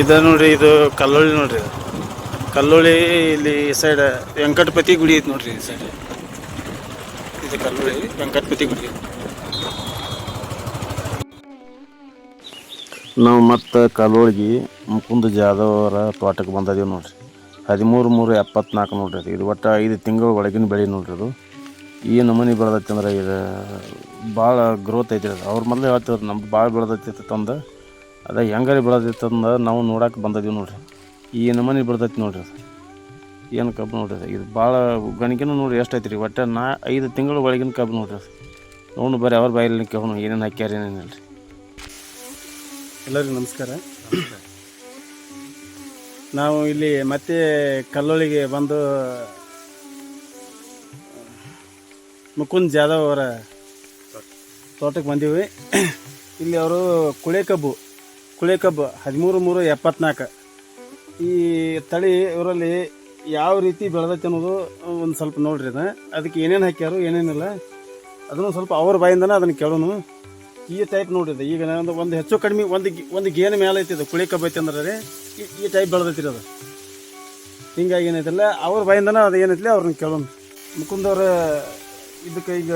ಇದು ನೋಡ್ರಿ, ಇದು ಕಲ್ಲೋಳಿ ನೋಡ್ರಿ ಕಲ್ಲೊಳ್ಳಿ ಕಲ್ಲೋಳಿ ಇಲ್ಲಿ ಈ ಸೈಡ್ ವೆಂಕಟಪತಿ ಗುಡಿ ಐತಿ ನೋಡ್ರಿ ಈ ಸೈಡ್ ಇದು ಕಲ್ಲೋಳಿ ವೆಂಕಟಪತಿ ಗುಡಿ. ನಾವು ಮತ್ತೆ ಕಲ್ಲೋಳಿಗೆ ಮುಕುಂದ ಜಾಧವ್ ಅವರ ತೋಟಕ್ಕೆ ಬಂದಿದ್ದೀವಿ ನೋಡ್ರಿ. ಹದಿಮೂರು ಮೂರು ಎಪ್ಪತ್ನಾಲ್ಕು ನೋಡ್ರಿ ಇದು. ಒಟ್ಟು ಐದು ತಿಂಗಳ ಒಳಗಿನ ಬೆಳೆ ನೋಡ್ರಿ ಅದು. ಈ ನಮೂನಿ ಬೆಳೆದೈತೆ ಇದು ಭಾಳ ಗ್ರೋತ್ ಐತಿ ಅವ್ರ ಮೊದಲೇ ಹೇಳ್ತಿದ್ರು ನಮ್ದು ಭಾಳ ಬೆಳೆದೈತಿ ತಂದು ಅದ ಹೆಂಗಾರಿ ಬೆಳೆದಿತ್ತಂದ್ರೆ ನಾವು ನೋಡಕ್ಕೆ ಬಂದಿದ್ದೀವಿ ನೋಡ್ರಿ. ಈ ಮನೆ ಬೆಳ್ದೈತಿ ನೋಡ್ರಿ ಅದು. ಏನು ಕಬ್ಬು ನೋಡ್ರಿ. ಇದು ಭಾಳ ಗಣಿಕೆನೂ ನೋಡಿ ಎಷ್ಟು ರೀ ಒಟ್ಟು ನಾ ಐದು ತಿಂಗಳ ಒಳಗಿನ ಕಬ್ಬು ನೋಡ್ರಿ ಅದು. ನೋಡು ಬರ್ರಿ ಅವ್ರ ಬಾಯಲ್ಲಿ ಕೇಳೋಣ ಏನೇನು ಹಾಕ್ಯಾರ ಏನೇನಿಲ್ಲ ರೀ ಎಲ್ಲರಿಗೂ ನಮಸ್ಕಾರ. ನಾವು ಇಲ್ಲಿ ಮತ್ತೆ ಕಲ್ಲೋಳಿಗೆ ಬಂದು, ಮುಕುಂದ್ ಜಾಧವ್ ಅವರ ತೋಟಕ್ಕೆ ಬಂದೀವಿ. ಇಲ್ಲಿ ಅವರು ಕುಳೆ ಕಬ್ಬು ಕುಳೆ ಕಬ್ಬು ಹದಿಮೂರು ಮೂರು ಎಪ್ಪತ್ನಾಲ್ಕು. ಈ ತಳಿ ಇವರಲ್ಲಿ ಯಾವ ರೀತಿ ಬೆಳೆದೈತೆ ಅನ್ನೋದು ಒಂದು ಸ್ವಲ್ಪ ನೋಡ್ರಿ ಅದು. ಅದಕ್ಕೆ ಏನೇನು ಹಾಕ್ಯಾರು, ಏನೇನಿಲ್ಲ. ಅದನ್ನು ಸ್ವಲ್ಪ ಅವ್ರ ಬಾಯಿಂದನೇ ಅದನ್ನು ಕೇಳೋನು. ಈ ಟೈಪ್ ನೋಡಿದೆ ಈಗ ಒಂದು ಒಂದು ಹೆಚ್ಚು ಕಡಿಮೆ, ಒಂದು ಒಂದು ಗೇನ್ ಮೇಲೆ ಐತಿ ಇದು ಕುಳಿ ಕಬ್ಬು ಐತಿ ಅಂದ್ರೆ ರೀ ಈ- ಟೈಪ್ ಬೆಳೆದೈತಿ ಅದು. ಹಿಂಗಾಗಿ ಏನೈತಿಲ್ಲ ಅವ್ರ ಬಾಯಿಂದನ ಅದು ಏನೈತಿಲ್ಲ ಅವ್ರನ್ನ ಕೇಳೋಣ ಮುಕುಂದವ್ರ ಇದಕ್ಕೆ ಈಗ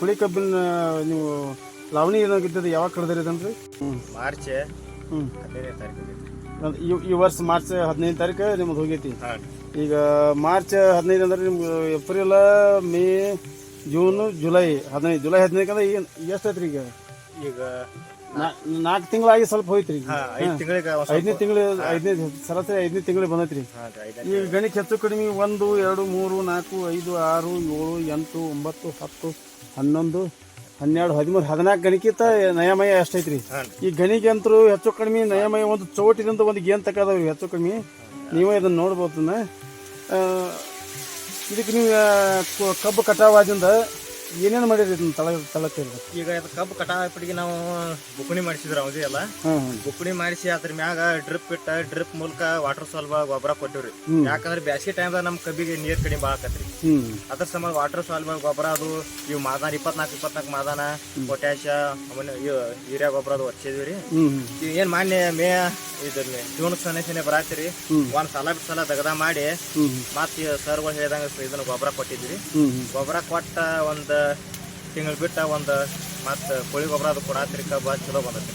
ಕುಳಿ ಕಬ್ಬಿನ ನೀವು ಲಾವಣಿ ಏನಾಗಿದ್ದದು ಯಾವಾಗ ಕಳೆದಿರೋದನ್ರಿ ಹ್ಞೂ ಮಾರ್ಚ್. ಹ್ಞೂ ಹದಿನೈದನೇ ತಾರೀಕು ಒಂದ್- ಈ ಈ ವರ್ಷ ಮಾರ್ಚ್ ಹದಿನೈದು ತಾರೀಕು ನಿಮ್ದು ಹೋಗೈತಿ. ಈಗ ಮಾರ್ಚ್ ಹದಿನೈದು ಅಂದ್ರೆ ನಿಮ್ಗೆ ಏಪ್ರಿಲ್ ಮೇ ಜೂನ್ ಜುಲೈ ಹದಿನೈದು. ಜುಲೈ ಹದಿನೈದು ಅಂದ್ರೆ ಈಗ ಎಷ್ಟು ಐತ್ರಿ ಈಗ? ಈಗ ನಾಲ್ಕು ತಿಂಗಳಾಗಿ ಸ್ವಲ್ಪ ಹೋಯ್ತ್ರಿ ಐದನೇ ತಿಂಗಳು ಐದನೇ ಸರಾಸರಿ ಐದನೇ ತಿಂಗಳಿಗೆ ಬಂದೈತ್ರಿ. ಈಗ ಗಣಿತ ಹೆಚ್ಚು ಕಡಿಮೆ ಒಂದು ಎರಡು ಮೂರು ನಾಲ್ಕು ಐದು ಆರು ಏಳು ಎಂಟು ಒಂಬತ್ತು ಹತ್ತು ಹನ್ನೊಂದು ಹನ್ನೆರಡು ಹದಿಮೂರು ಹದಿನಾಲ್ಕು ಗಣಿಕಿತ ನಯಮಯ ಎಷ್ಟೈತ್ರಿ ಹಾಂ ಈ ಗಣಿಗೆ ಅಂತರೂ ಹೆಚ್ಚು ಕಡಿಮೆ ನಯಮಯ ಒಂದು ಚೌಟಿನಿಂದ ಒಂದು ಗೇನ್ ತಕ್ಕದವ್ರಿ ಹೆಚ್ಚು ಕಡಿಮೆ ನೀವೇ ಇದನ್ನು ನೋಡ್ಬೋದು ಇದನ್ನ. ಆ, ಇದಕ್ಕೆ ನೀವು ಕಬ್ಬು ಕಟಾವಾದಿಂದ ಏನೇನು ಮಾಡಿರಿ ಇದನ್ನ ತಳ ತಳಕ್ಕೆ ಈಗ ಅದು ಕಬ್ಬು ಕಟಾಪಿಟಿಗೆ ನಾವು ಬುಕ್ಣಿ ಮಾಡಿಸಿದ್ರು ಅವಧಿ ಎಲ್ಲ. ಹಾಂ ಹಾಂ ಬುಕ್ಣಿ ಮಾಡಿಸಿ ಅದ್ರ ಮ್ಯಾಗ ಡ್ರಿಪ್ ಇಟ್ಟ ಡ್ರಿಪ್ ಮೂಲಕ ವಾಟರ್ ಸಾಲ್ವ ಗೊಬ್ಬರ ಕೊಟ್ಟಿವ್ರಿ. ಯಾಕಂದ್ರೆ ಬ್ಯಾಸಿಗೆ ಟೈಮ್ದಾಗ ನಮ್ಮ ಕಬ್ಬಿಗೆ ನೀರ್ ಕಡಿಮೆ ಭಾಳ ಆಕತ್ರಿ. ಹ್ಞೂ ಅದ್ರ ಸಂಬಂಧ ವಾಟರ್ ಸಾಲ್ವ ಗೊಬ್ಬರ ಅದು ಇವು ಮಾದಾನ ಇಪ್ಪತ್ನಾಲ್ಕು ಇಪ್ಪತ್ನಾಲ್ಕು ಮಾದಾನ ಪೊಟ್ಯಾಶ ಆಮೇಲೆ ಯೂರಿಯಾ ಗೊಬ್ಬರ ಅದು ಹಚ್ಚಿದ್ವಿ ರೀ ಹ್ಞೂ ಹ್ಞೂ ಈಗ ಏನ್ ಮಾನ್ಯ ಮೇ ಇದನ್ನ ಜೂನ್ ಸೊನ್ನೆ ಸೊನ್ನೆ ಬರಾತಿರಿ. ಒಂದ್ ಸಲ ಬಿಟ್ಟು ಸಲ ದಗದ ಮಾಡಿ ಮತ್ತೆ ಸರ್ಗಳು ಹೇಳಿದಂಗ ಇದನ್ನ ಗೊಬ್ಬರ ಕೊಟ್ಟಿದ್ವಿ. ಹ್ಞೂ ಹ್ಞೂ ಗೊಬ್ಬರ ಕೊಟ್ಟ ಒಂದ್ ತಿಂಗಳು ಬಿಟ್ಟ ಒಂದು ಮತ್ತ ಕೋಳಿ ಗೊಬ್ಬರ ಅದು ಕೊಡಾತ್ರಿಕ ಬಹಳ ಚಲೋ ಬಂದತ್ರಿ.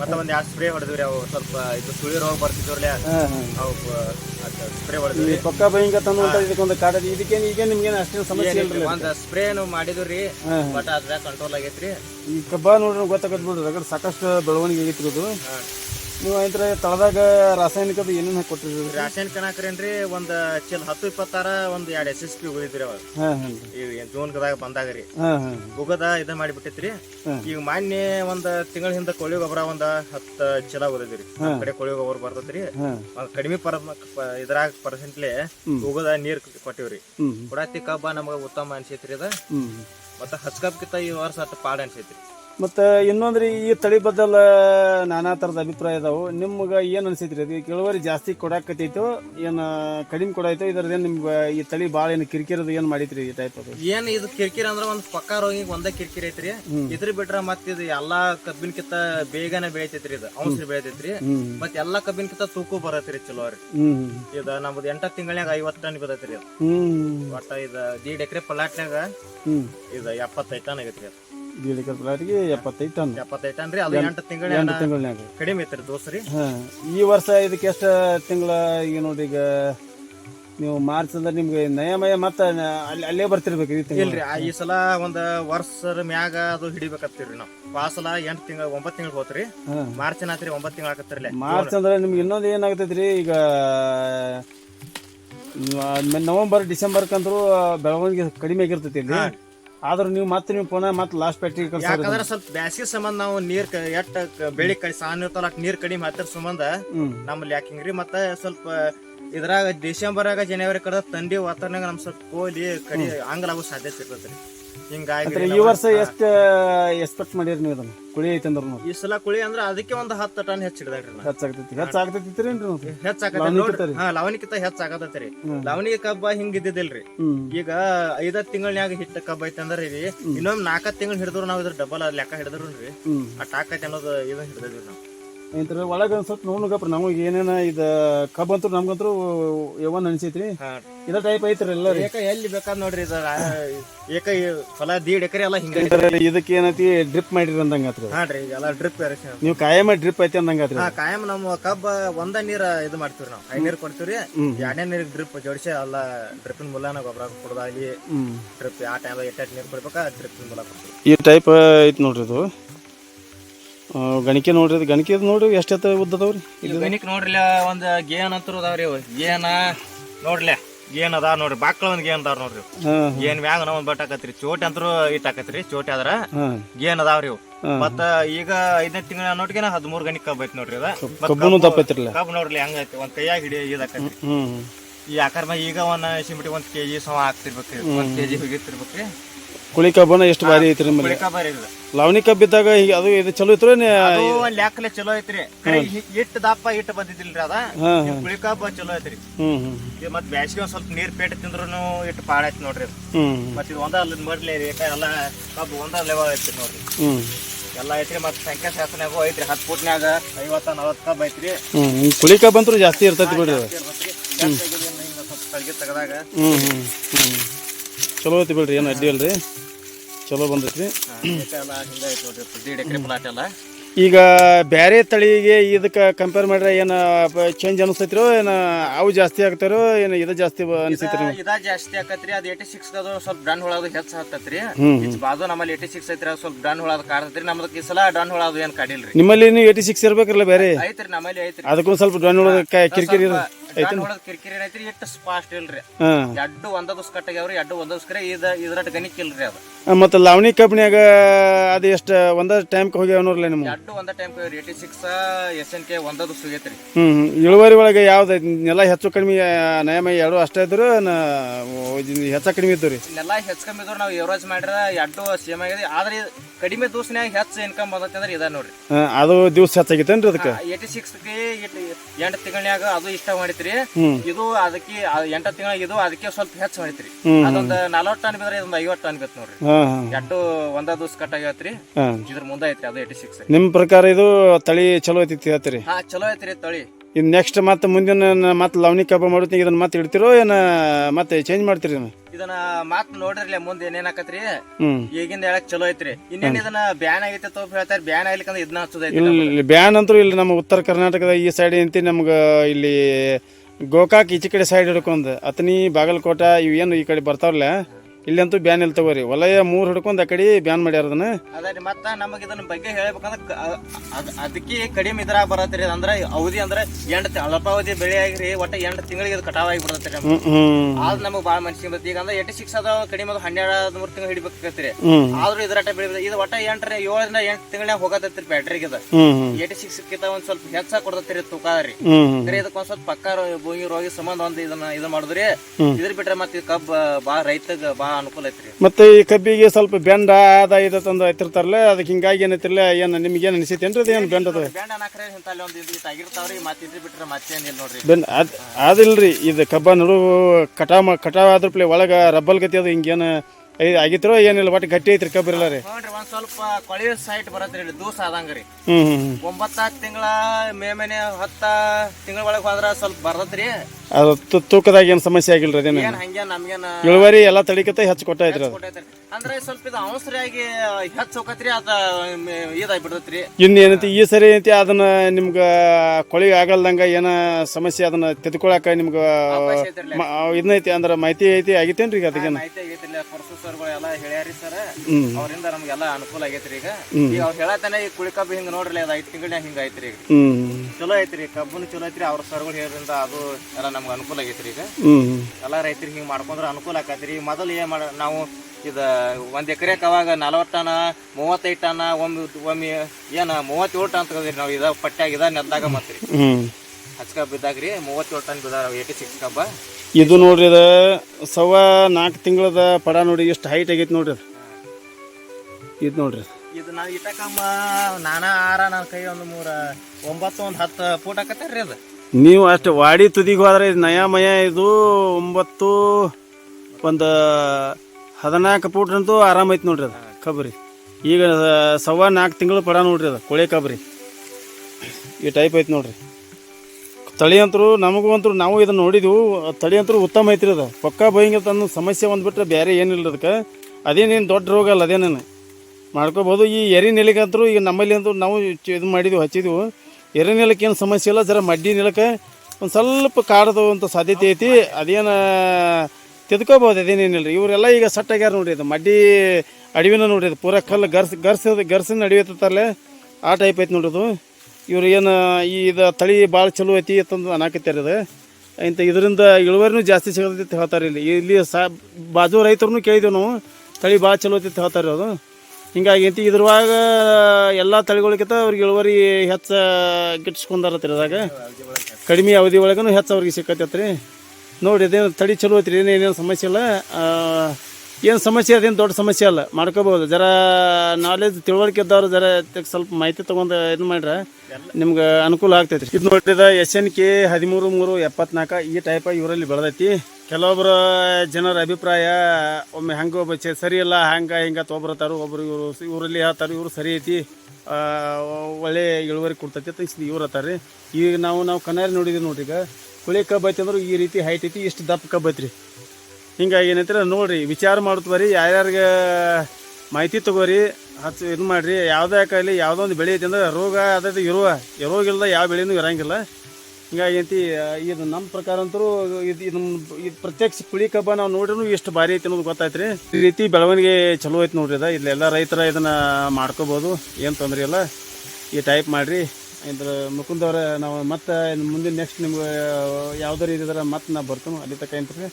ಮತ್ತ ಒಂದ್ ಎರಡು ಸ್ಪ್ರೇ ಹೊಡೆದ್ವಿ ಅವು ಸ್ವಲ್ಪ ಇದು ಸುಳಿ ರೋಗ ಬರ್ತಿದ್ರಲ್ಲ ಅವು ಸ್ಪ್ರೇ ಹೊಡೆದ್ವಿ ಪಕ್ಕ ಇದಕ್ಕೊಂದು ಕಾಡದ ಇದಕ್ಕೇನು ಈಗ ನಿಮ್ಗೇನು ಅಷ್ಟೇನು ಸಮಸ್ಯೆ ಇಲ್ಲ ಒಂದು ಸ್ಪ್ರೇನು ಹಾಂ ಬಟ್ ಅದ್ರ ಕಂಟ್ರೋಲ್ ಆಗೈತ್ರಿ. ಈ ಕಬ್ಬ ನೋಡ್ರಿ ಗೊತ್ತಾಗತ್ ಬಿಡ್ರಿ ಸಾಕಷ್ಟು ಬೆಳವಣಿಗೆ ಆಗೈತ್ರಿ ಹಾ. ನೀವು ತಳದಾಗ ರಾಸಾಯನಿಕದ ಏನೇನು ಹಾಕಿ ಕೊಟ್ಟಿರಿ ರಾಸಾಯನಿಕ ಹಾಕ್ರೇನ್ರಿ ಒಂದ್ ಚೀಲ ಹತ್ತು ಇಪ್ಪತ್ತಾರ ಒಂದ್ ಎರಡ್ ಎಸ್ ಎಸ್ ಪಿ ಉಗಿದ್ರಿ ಅವಾಗ. ಈಗ ಜೂನ್ ಈ ಜೂನ್ದಾಗ ಬಂದಾಗ ರೀ ಗುಗದ ಇದ ಮಾಡಿಬಿಟ್ಟೈತ್ರಿ. ಈಗ ಮಾನ್ಯ ಒಂದ್ ತಿಂಗಳ ಹಿಂದ ಕೋಳಿ ಗೊಬ್ಬರ ಒಂದ್ ಹತ್ತ ಚೀಲ ನಮ್ ಕಡೆ ಕೋಳಿ ಗೊಬ್ಬರ ಬರ್ತೈತ್ರಿ. ಒಂದ್ ಕಡಿಮೆ ಪರ ಇದ್ರಾಗ ಪರ್ಸೆಂಟ್ಲೆ ಉಗದ ನೀರ್ ಕೊಟ್ಟಿವ್ರಿ. ಕೊಡಾತಿ ಕಬ್ಬ ನಮಗ ಉತ್ತಮ ಅನ್ಸೈತ್ರಿ ಅದ. ಮತ್ತ ಹಚ್ಕಬ್ಕಿಂತ ಈ ವರ್ಷ ಪಾಡ್ ಅನ್ಸೈತ್ರಿ. ಮತ್ತು ಇನ್ನೊಂದ್ರಿ ಈ ತಳಿ ಬದಲ ನಾನಾ ಥರದ ಅಭಿಪ್ರಾಯ ಅದಾವು ನಿಮ್ಗ ಏನು ಅನ್ಸೈತ್ರಿ ಅದು? ಇಳುವರಿ ಜಾಸ್ತಿ ಕೊಡಾಕತ್ತೈತೋ ಏನು ಕಡಿಮೆ ಕೊಡಾಯ್ತೋ ಇದ್ರದ್ದೇನು ನಿಮ್ಗೆ ಈ ತಳಿ ಬಾಳ ಏನು ಕಿರಿಕಿರದ ಏನು ಮಾಡಿತ್ರಿ ಈ ಟೈಪ್ ಅದು? ಏನ್ ಇದು ಕಿರಿಕಿರಿ ಅಂದ್ರ ಒಂದ್ ಪಕ್ಕ ರೋಗಿ ಒಂದೇ ಕಿರಿಕಿರಿ ಐತ್ರಿ. ಇದ್ರ ಬಿಟ್ರ ಮತ್ ಇದು ಎಲ್ಲಾ ಕಬ್ಬಿನಕಿಂತ ಬೇಗನೆ ಬೆಳಿತೈತ್ರಿ ಇದು. ಔಷಧಿ ಬೆಳಿತೈತ್ರಿ. ಮತ್ ಎಲ್ಲಾ ಕಬ್ಬಿನಕಿಂತ ತೂಕು ಬರತ್ರಿ ಚಲೋ ರೀ. ಇದ ನಮ್ದು ಎಂಟ ತಿಂಗಳನ್ಯಾಗ ಐವತ್ ಟನ್ ಬಿದೈತ್ರಿ ಇದು. ಹ್ಞೂ ಒಟ್ಟ ಇದ ದೀಡ್ ಎಕರೆ ಪಲಾಟ್ನ್ಯಾಗ ಇದು ಇದ ಎಪ್ಪತ್ತೈದು ಟನ್ ಆಗೈತ್ರಿ ಅದು. ಪ್ಲಾಟ್ಗೆ ಎಪ್ಪತ್ತೈದು ಟನ್. ಎಪ್ಪತ್ತೈದು ಟನ್ ರೀ ಅದು ಎಂಟು ತಿಂಗಳ ಎಂಟು ತಿಂಗಳನ್ಯಾಗ. ಕಡಿಮೆ ಐತ್ರಿ ದೋಸ್ರಿ ಹಾಂ ಈ ವರ್ಷ ಇದಕ್ಕೆ ಎಷ್ಟು ತಿಂಗಳ ಈಗ ನೋಡಿ ಈಗ ನೀವು ಮಾರ್ಚ್ ಅಂದ್ರೆ ನಿಮ್ಗೆ ನಯಮಯ ಮತ್ತೆ ಅಲ್ಲಿ ಅಲ್ಲೇ ಬರ್ತಿರ್ಬೇಕು ಈ ತಿಂಗಳು. ಇಲ್ರಿ ಆ ಈ ಸಲ ಒಂದು ವರ್ಷದ ಮ್ಯಾಗ ಅದು ಹಿಡಿಬೇಕತ್ತೀರಿ ನಾವು. ಆ ಸಲ ಎಂಟು ತಿಂಗಳ ಒಂಬತ್ತು ತಿಂಗಳು ಹೋತ್ರಿ. ಮಾರ್ಚ್ ಏನಾತ್ರಿ ಒಂಬತ್ತು ತಿಂಗಳು ಆಗತ್ತಿರಲಿ ಮಾರ್ಚ್ ಅಂದ್ರೆ ನಿಮ್ಗೆ ಇನ್ನೊಂದು ಏನಾಗ್ತೈತ್ರಿ ಈಗ ನವೆಂಬರ್ ಡಿಸೆಂಬರ್ ಕಂದ್ರು ಬೆಳವಣಿಗೆ ಕಡಿಮೆ ಆಗಿರ್ತೈತಿ ಇಲ್ಲಿ. ಆದ್ರೆ ನೀವು ಮತ್ತೆ ನೀವು ಪುನಃ ಮತ್ತೆ ಲಾಸ್ಟ್ ಪ್ಯಾಕ್ಟ್ರಿಗೆ ಕಳ್ಸೋದು ಯಾಕಂದ್ರೆ ಸ್ವಲ್ಪ ಬ್ಯಾಸಿಗೆ ಸಂಬಂಧ ನಾವು ನೀರ್ ಕ- ಎಟ್ಟ ಕ- ಬೆಳಿ ಕಡಿ ಇರ್ತಾವಲ್ಲ ಅಷ್ಟ್ ನೀರ್ ಕಡಿಮೆ ಹತ್ತಿರ ಸಂಬಂಧ ನಮ್ಮಲ್ಲಿ ನಮ್ಮಲ್ಲಿ ಯಾಕಿಂಗ್ರಿ ಮತ್ತೆ ಸ್ವಲ್ಪ ಇದ್ರಾಗ ಡಿಸೆಂಬರ್ ಆಗ ಜನವರಿ ಕಡೆ ತಂಡಿ ವಾತಾವರಣ ನಮ್ ಸ್ವಲ್ಪ ಕೋಲಿ ಕಡಿ ಆಗೋ ಸಾಧ್ಯತೆ ಇರ್ತೈತ್ರಿ. ಹಿಂಗಾಗಿ ಈ ವರ್ಷ ಎಷ್ಟು ಎಕ್ಸ್ಪೆಕ್ಟ್ ಮಾಡಿರಿ ನೀವು ಅದನ್ನ ಕುಳಿ ಐತೆ ಅಂದ್ರೆ ನೋಡಿ. ಈ ಸಲ ಕುಳಿ ಅಂದ್ರೆ ಅದಕ್ಕೆ ಒಂದು ಹತ್ತು ಟನ್ ಹೆಚ್ಚ್ ಹಿಡ್ದಾಡ್ರಿ ನಾ. ಹೆಚ್ಚಾಗ್ತೈತಿ. ಹೆಚ್ಚಾಗ್ತೈತಿ ಹೆಚ್ಚಾಗತ್ತೆ. ನೋಡ್ರಿ? ಹಾ ಲವಣಿಕಿತ ಹೆಚ್ಚಾಗತ್ತೈತಿ ಲವಣಿಗೆ ಕಬ್ಬ ಹಿಂಗ ಇದ್ದಿದ್ದಿಲ್ರಿ. ಈಗ ಐದತ್ ತಿಂಗಳನ್ಯಾಗ ಹಿಟ್ಟ ಕಬ್ಬ ಐತೆ ಅಂದ್ರೆ ರೀ. ಇನ್ನೊಮ್ಮೆ ನಾಲ್ಕ ತಿಂಗಳು ಹಿಡಿದ್ರು ನಾವ್ ಇದ್ರ ಡಬಲ್ ಲೆಕ್ಕ ಹಿಡಿದ್ರು ರೀ. ಆ ಟಾಕೈತೆ ಅನ್ನೋದು ಇದನ್ನ ಹಿಡಿದ್ರಿ ನಾವು. ಇಂತರ ಒಳಗೆ ಸ್ವಲ್ಪ ನೋಡ್ಗಪ್ಪ ನಮಗೆ ಏನೇನ ಇದು ಕಬ್ಬಂತ್ರು ಅಂತೂ ನಮ್ಗಂತೂ ಯಾವನ್ ಅನ್ಸೈತ್ರಿ ಇದ ಟೈಪ್ ಐತ್ರಿ ಎಲ್ಲ ಏಕ ಎಲ್ಲಿ ಬೇಕಾದ್ ನೋಡ್ರಿ ಇದ ಏಕ ಹೊಲ ದೀಡ್ ಎಕರೆ ಎಲ್ಲ ಹಿಂಗ ಇದಕ್ಕೆ ಏನೈತಿ ಡ್ರಿಪ್ ಮಾಡಿರಿ ಅಂದಂಗ ಆತ್ರಿ ಎಲ್ಲಾ ಎಲ್ಲ ಡ್ರಿಪ್ ನೀವು ಕಾಯಮ ಡ್ರಿಪ್ ಐತಿ ಅಂದಂಗ ಆತ್ರಿ ಕಾಯಂ ನಮ್ಮ ಕಬ್ಬ ಒಂದ ನೀರ ಇದು ಮಾಡ್ತೀವಿ ನಾವು. ಐ ನೀರ್ ಕೊಡ್ತೀವ್ರಿ. ಎರಡನೇ ನೀರ್ ಡ್ರಿಪ್ ಜೋಡಿಸಿ ಎಲ್ಲ ಡ್ರಿಪ್ಪಿನ ಮೂಲನ ಗೊಬ್ಬರ ಕೊಡೋದಾಗಿ ಡ್ರಿಪ್ ಆ ಟೈಮ್ ಎಟ್ಟ ನೀರು ಕೊಡ್ಬೇಕಾ ಡ್ರಿಪ್ ಮೂಲ ಕೊಡ್ತೀವಿ ಈ ಟೈಪ್ ಐತಿ ನೋಡ್ರಿ ಇದು. ಗಣಿಕೆ ನೋಡ್ರಿ ಗಣಿಕೆ ನೋಡ್ರಿ ಎಷ್ಟು ಎತ್ತ ಉದ್ದದವ್ರಿ? ಇಲ್ಲಿ ಗಣಿಕೆ ನೋಡ್ರಿ ಒಂದ್ ಗೇನ್ ಅಂತ ಅದಾವ್ರಿ ಇವು. ಗೇನ ನೋಡ್ಲೆ ಗೇನ್ ಅದಾವ ನೋಡ್ರಿ ಬಾಕ್ಳ ಒಂದ್ ಗೇನ್ ಅದಾವ ನೋಡ್ರಿ ಗೇನ್ ಮ್ಯಾಗ ಒಂದ್ ಬಟ್ ಹಾಕತ್ರಿ ಚೋಟಿ ಅಂತೂ ಇಟ್ ಹಾಕತ್ರಿ ಚೋಟಿ ಆದ್ರ ಗೇನ್ ಅದಾವ್ರಿ ಇವು. ಮತ್ತ ಈಗ ಐದನೇ ತಿಂಗಳ ನೋಟ್ಗೆನ ಹದಿಮೂರ್ ಗಣಿಕ್ ಕಬ್ಬ ಐತಿ ನೋಡ್ರಿ ಅದ ಕಬ್ಬುನು ಕಬ್ಬು ನೋಡ್ರಿ ಹಂಗೈತಿ ಒಂದ್ ಕೈಯಾಗ ಹಿಡಿ ಇದಾಕತ್ರಿ ಈ ಆಕಾರ ಈಗ ಒಂದ್ ಸಿಮಿಟಿ ಒಂದ್ ಕೆಜಿ ಸಮ ಹಾಕ್ತಿರ್ಬೇಕ್ರಿ ಒಂದ್ ಕೆಜಿ ಹೋಗಿರ್ತಿರ್ಬೇಕ್ರಿ ಕುಳಿ ಕಬ್ಬನ ಎಷ್ಟು ಬಾರಿ ಐತ್ರಿ ನಿಮ್ಮಲ್ಲಿ? ಲವಣಿ ಕಬ್ಬ ಇದ್ದಾಗ ಈಗ ಅದು ಇದು ಚಲೋ ಒಂದ್ ಲೆಕ್ಕಲೆ ಚಲೋ ಐತ್ರಿ. ಇಟ್ಟು ದಪ್ಪ ಇಟ್ಟು ಬಂದಿದ್ದಿಲ್ರಿ ಅದ. ಕುಳಿ ಕಬ್ಬ ಚಲೋ ಐತ್ರಿ. ಹ್ಮ್ ಮತ್ ಬ್ಯಾಸಿಗೆ ಸ್ವಲ್ಪ ನೀರ್ ಪೇಟ್ ತಿಂದ್ರು ಇಟ್ಟು ಪಾಡೈತಿ ನೋಡ್ರಿ ಇದು. ಹ್ಞೂ ಮತ್ ಇದು ಒಂದ ಅಲ್ಲಿ ಮರ್ಲಿ ರೀ. ಎಲ್ಲ ಕಬ್ಬು ಒಂದ ಲೆವೆಲ್ ಐತ್ರಿ ನೋಡ್ರಿ. ಎಲ್ಲಾ ಎಲ್ಲ ಐತ್ರಿ ಮತ್ ಸಂಖ್ಯಾ ಶಾಸನಾಗೂ ಐತ್ರಿ. ಹತ್ತು ಫುಟ್ನ್ಯಾಗ ಐವತ್ತ ನಲವತ್ತು ಕಬ್ಬ ಐತ್ರಿ. ಕುಳಿ ಕಬ್ಬ ಅಂತೂ ಜಾಸ್ತಿ ಇರ್ತೈತಿ ಬಿಡ್ರಿ ಹಿಂಗ ತೆಗದಾಗ. ಹ್ಞೂ ಹ್ಞೂ ಹ್ಞೂ ಚಲೋ ಐತಿ ಬಿಡ್ರಿ ಏನು ಅಡ್ಡಿ ಅಲ್ರಿ ಚಲೋ ಬಂದೈತಿ ಈಗ ಬೇರೆ ತಳಿಗೆ ಇದಕ್ಕೆ ಕಂಪೇರ್ ಮಾಡ್ರೆ ಏನು ಚೇಂಜ್ ಅನಿಸ್ತೈತ್ರೋ ಏನು ಅವು ಜಾಸ್ತಿ ಆಗ್ತಾರೋ ಏನು ಇದು ಜಾಸ್ತಿ ಅನಿಸ್ತೈತ್ರಿ ಇದ- ಜಾಸ್ತಿ ಆಕತ್ರಿ ಅದು ಏಟಿ ಸಿಕ್ಸ್ ಅದು ಸ್ವಲ್ಪ ಡನ್ ಹುಳ ಅದು ಹೆಚ್ಚು ಹತ್ತತ್ರಿ ಬಾಜು ನಮ್ಮಲ್ಲಿ ಏಟಿ ಸಿಕ್ಸ್ ಐತ್ರಿ ಅದು ಸ್ವಲ್ಪ ಡನ್ ಹುಳ ಅದು ಕಾಡ್ತೈತ್ರಿ ನಮ್ದು ಈ ಸಲ ಡನ್ ಹುಳ ಅದು ಏನ್ ಕಾಡಿಲ್ರಿ. ನಿಮ್ಮಲ್ಲಿ ಏಯ್ಟಿ ಸಿಕ್ಸ್ ಇರ್ಬೇಕಲ್ಲ ಬೇರೆ ಐತ್ರಿ ನಮ್ಮಲ್ಲಿ ಐತ್ರಿ. ಅದಕ್ಕೂ ಸ್ವಲ್ಪ ಡನ್ ಹುಳದ ಕಿರಿಕಿರಿ ಡನ್ ಹುಳದ ಕಿರಿಕಿರಿ ಐತ್ರಿ ಇಟ್ಟು ಸ್ಪಾಸ್ಟ್ ಇಲ್ರಿ. ಹಾಂ. ಎಡ್ಡು ಒಂದ ದಿವ್ಸ ಕಟ್ಟಾಗ್ಯಾವ್ರಿ ಎಡ್ಡು ಒಂದ ದಿವ್ಸ ಕರೆ ಇದ ಇದ್ರಟ್ ಗಣಿಕ್ ಇಲ್ರಿ ಅದು. ಮತ್ತು ಲಾವಣಿ ಕಬ್ನ್ಯಾಗ ಅದು ಎಷ್ಟು ಒಂದ ಟೈಮ್ ಹೋಗ್ಯಾವ ನೋಡ್ರಿ ನಿಮ್ಗೆ? ಎಡ್ಡು ಒಂದ time eighty six S N K ಒಂದ ದಿವ್ಸ ಹೋಗೈತ್ರಿ ಹ್ಞೂ ಇಳುವರಿ ಒಳಗೆ ಯಾವ್ದು ಎಲ್ಲ ಹೆಚ್ಚು ಕಡಿಮೆ ನಯಮ ಎರಡು ಅಷ್ಟೇ ಇದ್ರು ಹೆಚ್ಚ ಕಡಿಮೆ ಇದ್ದು ರೀ ನೆಲ ಹೆಚ್ಚು ಕಮ್ಮಿ ಇದ್ರು ನಾವು ಎವರೇಜ್ ಮಾಡ್ರ ಎಡ್ಡು ಸೇಮ್ ಆಗಿದೆ. ಆದ್ರೆ ಇದು ಕಡಿಮೆ ದಿವ್ಸನ್ಯಾಗ ಹೆಚ್ಚು ಇನ್ಕಮ್ ಬಂದತ್ತೆ ಅಂದ್ರೆ ಇದ ನೋಡ್ರಿ. ಅದು ದಿವ್ಸ ಹೆಚ್ಚಾಗಿತ್ತೇನ್ರಿ ಅದಕ್ಕೆ? ಏಟಿ ಸಿಕ್ಸ್ ಎಂಟು ತಿಂಗಳನ್ಯಾಗ ಅದು ಇಷ್ಟ ಮಾಡಿತ್ರಿ ಹ್ಮ್. ಇದು ಅದಕ್ಕೆ ಎಂಟ ತಿಂಗಳ ಇದು ಅದಕ್ಕೆ ಸ್ವಲ್ಪ ಹೆಚ್ಚು ಹೊಡಿತ್ರಿ. ಅದೊಂದು ನಲವತ್ತು ಟನ್ ಬಿದ್ರೆ ಇದೊಂದ್ ಐವತ್ತು ಟನ್ ಬಿತ್ತು ನೋಡ್ರಿ. ಎಂಟು ಎಡ್ಡು ಒಂದ ದಿವಸ ಕಟ್ ಆಗೈತ್ರಿ. ಇದ್ರ ಮುಂದೆ ಐತ್ರಿ ಅದು ಏಟಿ ಸಿಕ್ಸ್ ನಿಮ್ಮ ಪ್ರಕಾರ ಇದು ತಳಿ ಚಲೋ ಐತಿ ಹೇಳ್ತೀರಿ? ಹಾ ಚಲೋ ಐತ್ರಿ ತಳಿ. ಇನ್ ನೆಕ್ಸ್ಟ್ ಮತ್ತೆ ಮುಂದಿನ ಮತ್ತೆ ಲವಣಿ ಕಬ್ಬ ಮಾಡುತ್ತೀನಿ ಇದನ್ನ ಮತ್ತೆ ಇಡ್ತಿರೋ ಏನ ಮತ್ತೆ ಚೇಂಜ್ ಮಾಡ್ತೀರಿ ಇದನ್ನ ಮಾತ್ ನೋಡ್ರಿ ಮುಂದೆ ಏನೇನ್ ಆಕತ್ರಿ ಹ್ಞೂ ಈಗಿಂದ ಹೇಳಕ್ ಚಲೋ ಐತ್ರಿ. ಇನ್ನೇನ್ ಇದನ್ನ ಬ್ಯಾನ್ ಆಗೈತೆ ತೋಪ್ ಹೇಳ್ತಾರೆ ಬ್ಯಾನ್ ಆಗ್ಲಿಕ್ಕಂದ್ರೆ ಇದನ್ನ ಹಚ್ಚೋದೈತಿ ಇಲ್ಲಿ ಇಲ್ಲಿ ಬ್ಯಾನ್ ಅಂತೂ ಇಲ್ಲಿ ನಮ್ಮ ಉತ್ತರ ಕರ್ನಾಟಕದ ಈ ಸೈಡ್ ಅಂತಿ ನಮ್ಗೆ ಇಲ್ಲಿ ಗೋಕಾಕ್ ಈಚೆ ಕಡೆ ಸೈಡ್ ಹಿಡ್ಕೊಂಡು ಅತನಿ ಬಾಗಲಕೋಟ ಇವು ಏನು ಈ ಕಡೆ ಬರ್ತಾವಲ್ಲ ಇಲ್ಲಂತೂ ಬ್ಯಾನ್ ಇಲ್ಲ ತಗೋರಿ. ವಲಯ ಮೂರು ಹಿಡ್ಕೊಂಡು ಆ ಕಡೆ ಬ್ಯಾನ್ ಮಾಡ್ಯಾರ ಅದನ್ನ. ಅದೇ ಮತ್ತ ನಮಗ ಇದನ್ನ ಬಗ್ಗೆ ಹೇಳ್ಬೇಕಂದ್ರ ಅದಕ್ಕೆ ಕಡಿಮೆ ಇದ್ರ ಬರತ್ರಿ ಅಂದ್ರ ಅವಧಿ ಅಂದ್ರ ಎಂಟು ಅಲ್ಪಾವಧಿ ಬೆಳೆ ಆಗಿರಿ ಒಟ್ಟ ಎಂಟು ತಿಂಗಳಿಗೆ ಇದು ಕಟಾವ್ ಆಗಿ ಬಿಡತ್ರಿ ಆದ್ ನಮಗ್ ಬಾಳ ಮನ್ಸಿಗೆ ಬರ್ತೈತಿ. ಈಗ ಅಂದ್ರೆ ಏಟಿ ಸಿಕ್ಸ್ ಅದ ಕಡಿಮೆ ಅದು ಹನ್ನೆರಡು ಹದಿಮೂರು ತಿಂಗಳು ಹಿಡಿಬೇಕಾಗತ್ರಿ ಆದ್ರೂ ಇದ್ರ ಅಟ್ಟ ಬೆಳಿ ಇದು ಒಟ್ಟ ಎಂಟರ ಏಳರಿಂದ ಎಂಟು ತಿಂಗಳ ಹೋಗತೈತ್ರಿ ಬ್ಯಾಟ್ರಿಗೆ ಇದು. ಏಟಿ ಸಿಕ್ಸ್ ಕಿಂತ ಒಂದ್ ಸ್ವಲ್ಪ ಹೆಚ್ಚ ಕೊಡ್ತೈತ್ರಿ ತೂಕ ರೀ. ಅಂದ್ರೆ ಇದಕ್ಕೆ ಒಂದ್ ಸ್ವಲ್ಪ ಪಕ್ಕ ಭೂಮಿ ರೋಗಿ ಸಂಬಂಧ ಒಂದ್ ಇದನ್ನ ಇದು ಮಾಡಿದ್ರಿ. ಇದ್ರ ಬಿಟ್ರೆ ಮತ್ತೆ ಕಬ್ಬ ಬಾ ರೈತಗ ಬಾಳ ಅನುಕೂಲ ಐತ್ರಿ. ಮತ್ತೆ ಈ ಕಬ್ಬಿಗೆ ಸ್ವಲ್ಪ ಬೆಂಡ ಅದ ಇದು ತಂದು ಐತಿರ್ತಾರಲ್ಲ ಅದಕ್ಕೆ ಹಿಂಗಾಗಿ ಏನೈತಿರಲ್ಲ ಏನು ನಿಮ್ಗೆ ಏನು ಅನಿಸೈತೇನ್ರಿ ಅದು ಏನು ಬೆಂಡ ಅದು? ಬ್ಯಾಂಡ್ ಅನ್ನಾಕ್ರೆ ಇಂತಲ್ಲಿ ಒಂದ್ ಇದು ಆಗಿರ್ತಾವ್ರಿ ಮತ್ತೆ ಇದ್ರ ಬಿಟ್ರೆ ಮತ್ತೇನಿಲ್ಲ ನೋಡ್ರಿ. ಬೆಂಡ್ ಅದು ಅದಿಲ್ರಿ ಇದು ಕಬ್ಬ ನಡು ಕಟಾವ ಕಟಾವ ಕಟಾವ್ ಆದ್ರ ಪ್ಲೇ ಒಳಗೆ ರಬ್ಬಲ್ ಗತಿ ಅದು ಹಿಂಗೇನು ಆಗಿತ್ರೋ ಏನಿಲ್ಲ ಒಟ್ಟು ಗಟ್ಟಿ ಐತ್ರಿ ಕಬ್ಬಿರಲ್ಲ ರೀ. ನೋಡ್ರಿ ಒಂದ್ ಸ್ವಲ್ಪ ಕೊಳಿ ಸೈಟ್ ಬರತ್ರಿ ದೂಸ ಆದಂಗ್ರಿ ಹ್ಞೂ ಹ್ಞೂ ಹ್ಞೂ ಒಂಬತ್ತ ತಿಂಗಳ ಮೇ ಮನೆ ಹತ್ತ ತಿಂಗಳ ಒಳಗ್ ಹೋದ್ರ ಸ್ವಲ್ಪ ಬರ್ತೈತ್ರಿ ಅದು ತು- ತೂಕದಾಗ ಏನು ಸಮಸ್ಯೆ ಆಗಿಲ್ರಿ ಅದೇನು? ಏನ್ ಹಂಗೇನ್ ನಮ್ಗೇನ ಇಳುವರಿ ಎಲ್ಲ ತಡಿಕತ್ತ ಹೆಚ್ಚು ಕೊಟ್ಟಾಯ್ತ್ರಿ ಅದು. ಕೊಟ್ಟೈತ್ರಿ ಅಂದ್ರೆ ಸ್ವಲ್ಪ ಇದು ಅವಸರಿಯಾಗಿ ಹೆಚ್ಚು ಹೋಗತ್ರಿ ಅದ ಇದಾಗಿ ಬಿಡ್ತೈತ್ರಿ ಇನ್ ಏನೈತಿ ಈ ಸರಿ ಐತಿ ಅದನ್ನ ನಿಮ್ಗೆ ಕೊಳಿ ಆಗಲ್ದಂಗ ಏನ ಸಮಸ್ಯೆ ಅದನ್ನ ತೆತ್ಕೊಳಕ ನಿಮ್ಗೆ ಐತ್ರಿ. ಇದನ್ನೈತಿ ಅಂದ್ರೆ ಮಾಹಿತಿ ಐತಿ ಆಗಿತ್ತೇನ್ರಿ ಈಗ ಅದಕ್ಕೇನು? ಮಾಹಿತಿ ಎಲ್ಲ ಹೇಳ್ಯಾರಿ ಸರ್ ಅವರಿಂದ ನಮ್ಗೆಲ್ಲ ಅನುಕೂಲ ಆಗೈತ್ರಿ ಈಗ. ಈಗ ಅವ್ರು ಹೇಳತಾನೆ ಈ ಕುಳಿ ಕಬ್ಬು ಹಿಂಗ ನೋಡ್ರಿ ಅದ ಐದ್ ತಿಂಗಳನ್ಯಾಗ ಹಿಂಗ ಐತ್ರಿ ಈಗ. ಚಲೋ ಐತ್ರಿ ಕಬ್ಬುನು ಚಲೋ ಐತ್ರಿ ಅವ್ರ ಸರ್ಗಳು ಹೇಳೋದ್ರಿಂದ ಅದು ಎಲ್ಲ ನಮ್ಗೆ ಅನುಕೂಲ ಆಗೈತ್ರಿ ಈಗ. ಎಲ್ಲ ರೈತರಿಗೆ ಹಿಂಗೆ ಮಾಡ್ಕೊಂಡ್ರೆ ಅನುಕೂಲ ಆಕತ್ರಿ. ಈಗ ಮೊದಲು ಏನು ಮಾಡ ನಾವು ಇದು ಒಂದು ಎಕರೆಗೆ ಅವಾಗ ನಲವತ್ತು ಟನ್ ಮೂವತ್ತೈದು ಟನ್ ಒಮ್ಮೆ ಒಮ್ಮೆ ಏನು ಮೂವತ್ತೇಳು ಟನ್ ತಗೋದ್ರಿ ನಾವು ಇದ ಪಟ್ಟ್ಯಾಗ ಇದ ನೆಲ್ದಾಗ ಮತ್ರಿ. ಹ್ಮ್. ಹಚ್ಚ ಇದ್ದಾಗ ರೀ ಮೂವತ್ತೇಳು ಟನ್ ಬಿದ್ದಾರ ಏಟಿ ಸಿಕ್ಸ್ ಕಬ್ಬ. ಇದು ನೋಡ್ರಿ ಅದ ಸವ ನಾಲ್ಕು ತಿಂಗಳದ ಪಡ ನೋಡಿ ಎಷ್ಟು ಹೈಟ್ ಆಗೈತಿ ನೋಡ್ರಿ ಅದು. ಇದು ನೋಡ್ರಿ ಇದು ನಾವು ಇಟ್ಟಕಮ್ಮ ನಾನಾ ಆರ ನನ್ನ ಕೈ ಒಂದು ಮೂರ ಒಂಬತ್ತು ಒಂದು ಹತ್ತು ಫೂಟ್ ಹಾಕತ್ತಾರ ರೀ ಅದು. ನೀವು ಅಷ್ಟು ವಾಡಿ ತುದಿಗೆ ಹೋದ್ರೆ ಇದು ನಯ ಮಯ ಇದು ಒಂಬತ್ತು ಒಂದು ಹದಿನಾಲ್ಕು ಫೂಟ್ ಅಂತೂ ಆರಾಮ ಐತಿ ನೋಡ್ರಿ ಅದು ಕಬ್ರಿ. ಈಗ ಸವ ನಾಲ್ಕು ತಿಂಗಳು ಪಡ ನೋಡ್ರಿ ಅದು ಕೊಳೆ ಕಬ್ರಿ. ಈ ಟೈಪ್ ಐತಿ ನೋಡ್ರಿ. ತಳಿ ಅಂತರೂ ನಮಗೂ ಅಂತರೂ, ನಾವು ಇದನ್ನು ನೋಡಿದ್ವು. ತಳಿ ಅಂತರೂ ಉತ್ತಮ ಐತ್ರಿ ಅದು. ಪಕ್ಕ ಬೈಂಗ ತನ್ನ ಸಮಸ್ಯೆ ಒಂದು ಬಿಟ್ಟರೆ ಬೇರೆ ಏನಿಲ್ಲ ಅದಕ್ಕೆ. ಅದೇನೇನು ದೊಡ್ಡ ರೋಗ ಅಲ್ಲ, ಅದೇನೇನು. ಮಾಡ್ಕೋಬೋದು. ಈ ಎರಿ ನೆಲಕ್ಕಂತರೂ ಈಗ ನಮ್ಮಲ್ಲಿ ಅಂತೂ ನಾವು ಇದು ಮಾಡಿದ್ವಿ, ಹಚ್ಚಿದ್ವು. ಎರೆ ನೆಲಕ್ಕೆ ಏನು ಸಮಸ್ಯೆ ಇಲ್ಲ, ಜರ ಮಡ್ಡಿ ನೆಲಕ್ಕೆ ಒಂದು ಸ್ವಲ್ಪ ಅಂತ ಸಾಧ್ಯತೆ ಐತಿ. ಅದೇನು ತಿದ್ಕೋಬೋದು ಅದೇನೇನಿಲ್ಲ ರೀ ಇವರೆಲ್ಲ ಈಗ ಸಟ್ ಆಗ್ಯಾರ ನೋಡ್ರಿ ಅದು ಮಡ್ಡಿ ಅಡವಿನ ನೋಡ್ರಿ ಅದು ಪೂರ ಕಲ್ಲು ಗರ್ಸ್ ಗರ್ಸ್ ಗರ್ಸಿನ ಅಡವಿ ಆ ಟೈಪ್ ಐತಿ ನೋಡೋದು ಇವ್ರು ಏನು ಈ ಇದು ತಳಿ ಭಾಳ ಚಲೋ ಐತಿ ಅಂತಂದು ಅನ್ನಾಕತ್ತಾರೆ ಇದು. ಇಂಥ ಇದರಿಂದ ಇಳುವರಿನೂ ಜಾಸ್ತಿ ಸಿಗತೈತಿ ಅಂತ ಹೇಳ್ತಾರೆ ಇಲ್ಲಿ. ಇಲ್ಲಿ ಸಾ ಬಾಜು ರೈತರು ಕೇಳಿದೆವು ನಾವು. ತಳಿ ಭಾಳ ಚಲೋ ಐತಿ ಅಂತ ಹೇಳ್ತಾರೆ ಅದು ಹಿಂಗಾಗಿ ಐತಿ ಇದ್ರೊಳಗೆ ಎಲ್ಲ ತಳಿಗಳಿಗಿಂತ ಅವ್ರಿಗೆ ಇಳುವರಿ ಹೆಚ್ಚು ಗಿಟ್ಸ್ಕೊಂಡಾರತ್ರಿ ಅದಾಗ ಕಡಿಮೆ ಅವಧಿ ಒಳಗೂ ಹೆಚ್ಚು ಅವ್ರಿಗೆ ಸಿಕ್ಕತ್ತೈತೆ ರೀ ನೋಡಿ ಅದೇನು ತಳಿ ಚಲೋ ಐತ್ರಿ ಏನೇನೇನು ಸಮಸ್ಯೆ ಇಲ್ಲ. ಏನು ಸಮಸ್ಯೆ ಅದೇನು ದೊಡ್ಡ ಸಮಸ್ಯೆ ಅಲ್ಲ ಮಾಡ್ಕೋಬೋದು ಜರ ನಾಲೆಜ್ ತಿಳುವಳಿಕೆ ಇದ್ದವ್ರು ಜರ ಸ್ವಲ್ಪ ಮಾಹಿತಿ ತೊಗೊಂಡು ಇದು ಮಾಡ್ರೆ ನಿಮ್ಗೆ ಅನುಕೂಲ ಆಗ್ತೈತಿ ರೀ ಇದು ನೋಡಿದ ಎಸ್ ಎನ್ ಕೆ ಹದಿಮೂರು ಮೂರು ಎಪ್ಪತ್ನಾಲ್ಕು ಈ ಟೈಪ್ ಇವರಲ್ಲಿ ಬೆಳೆದೈತಿ. ಕೆಲವೊಬ್ಬರು ಜನರ ಅಭಿಪ್ರಾಯ, ಒಮ್ಮೆ ಹಂಗೆ ಒಬ್ಬ ಸರಿ ಇಲ್ಲ, ಹಂಗೆ ಹಿಂಗೆ ತೊಗೊಬರ್ತಾರು ಒಬ್ರು ಇವರು ಇವರಲ್ಲಿ ಹೇಳ್ತಾರೆ, ಇವರು ಸರಿ ಐತಿ ಒಳ್ಳೆ ಇಳುವರಿ ಕೊಡ್ತೈತಿ ಅಂತ ಇವ್ರು ಹತ್ತಾರೆ ರೀ ಈಗ ನಾವು ನಾವು ಕನ್ನಡ ನೋಡಿದ್ವಿ ನೋಡ್ರಿ ಈಗ ಕುಳಿ ಕಬ್ಬೈತಿ ಅಂದ್ರೆ ಈ ರೀತಿ ಹೈಟ್ ಐತಿ, ಇಷ್ಟು ದಪ್ಪ ಕಬ್ಬು ಐತ್ರಿ ಹಿಂಗಾಗಿ ಏನೈತೆ ನೋಡಿರಿ, ವಿಚಾರ ಮಾಡ್ತು ಬರ್ರಿ, ಯಾರ್ಯಾರಿಗೆ ಮಾಹಿತಿ ತಗೋರಿ ಹಚ್ಚು ಇದು ಮಾಡಿರಿ, ಯಾವುದೇ ಆಗಲಿ ಯಾವುದೋ ಒಂದು ಬೆಳೆ ಐತಿ ಅಂದ್ರೆ ರೋಗ ಅದೇ ಇರುವ, ರೋಗ ಇಲ್ಲದ ಯಾವ ಬೆಳೆನೂ ಇರಂಗಿಲ್ಲ. ಹಿಂಗಾಗಿ ಅಂತಿ, ಇದು ನಮ್ಮ ಪ್ರಕಾರ ಅಂತೂ ಇದು ಇದು ಪ್ರತ್ಯಕ್ಷ ಕುಳಿ ಕಬ್ಬ ನಾವು ನೋಡ್ರೂ ಎಷ್ಟು ಭಾರಿ ಐತಿ ಅನ್ನೋದು ಗೊತ್ತಾಯ್ತು ರೀ ಈ ರೀತಿ ಬೆಳವಣಿಗೆ ಚಲೋ ಐತೆ ನೋಡ್ರಿ ಅದ. ಇಲ್ಲೆಲ್ಲ ರೈತರ ಇದನ್ನು ಮಾಡ್ಕೋಬೋದು, ಏನು ತೊಂದರೆ ಇಲ್ಲ. ಈ ಟೈಪ್ ಮಾಡಿರಿ. ಇದ್ರ ಮುಕುಂದವ್ರ ನಾವು ಮತ್ತೆ ಮುಂದಿನ ನೆಕ್ಸ್ಟ್ ನಿಮ್ಗೆ, ಯಾವ್ದಾರು ಇದ್ರೆ ಮತ್ತೆ ನಾ ಬರ್ತೀನಿ ಅಲ್ಲಿ ತಕ್ಕ ಏನ್ರಿ